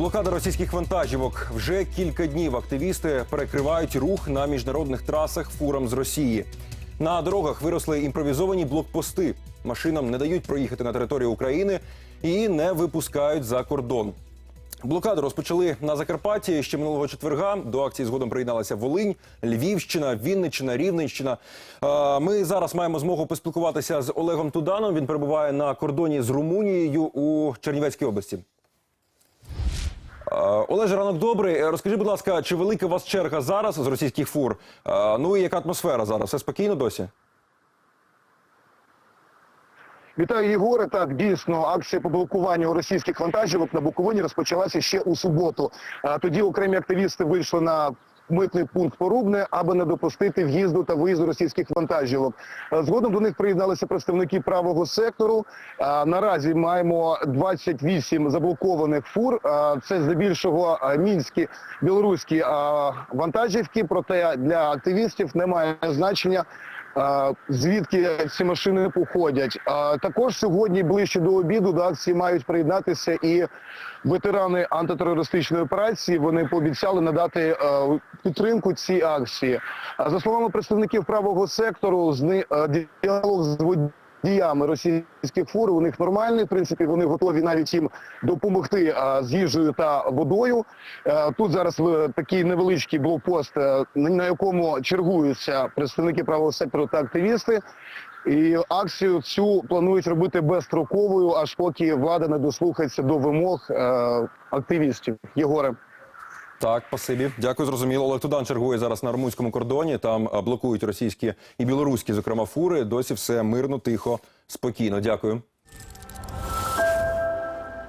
Блокада російських вантажівок. Вже кілька днів активісти перекривають рух на міжнародних трасах фурам з Росії. На дорогах виросли імпровізовані блокпости. Машинам не дають проїхати на територію України і не випускають за кордон. Блокаду розпочали на Закарпатті ще минулого четверга. До акції згодом приєдналася Волинь, Львівщина, Вінниччина, Рівненщина. Ми зараз маємо змогу поспілкуватися з Олегом Туданом. Він перебуває на кордоні з Румунією у Чернівецькій області. Е, Олеже, ранок добрий. Е, Розкажи, будь ласка, чи велика у вас черга зараз з російських фур? Е, Ну і яка атмосфера зараз? Все спокійно досі? Вітаю, Єгоре. Так, дійсно, акція по блокуванню російських вантажівок на Буковині розпочалася ще у суботу. Тоді окремі активісти вийшли на митний пункт Порубне, аби не допустити в'їзду та виїзду російських вантажівок. Згодом до них приєдналися представники правого сектору. Наразі маємо 28 заблокованих фур. Це здебільшого мінські білоруські вантажівки. Проте для активістів немає значення. Звідки ці машини походять? Також сьогодні ближче до обіду до акції мають приєднатися і ветерани антитерористичної операції. Вони пообіцяли надати е, підтримку цій акції. За словами представників правого сектору, е, діалог з водіями російських фур у них нормальний. В принципі, вони готові навіть їм допомогти з їжею та водою. Е, Тут зараз е, такий невеличкий блокпост, е, на- якому чергуються представники правого сектору та активісти. І акцію цю планують робити безстроковою, аж поки влада не дослухається до вимог активістів. Єгоре. Так, спасибі. Дякую, зрозуміло. Олег Тудан чергує зараз на румунському кордоні. Там блокують російські і білоруські, зокрема, фури. Досі все мирно, тихо, спокійно. Дякую.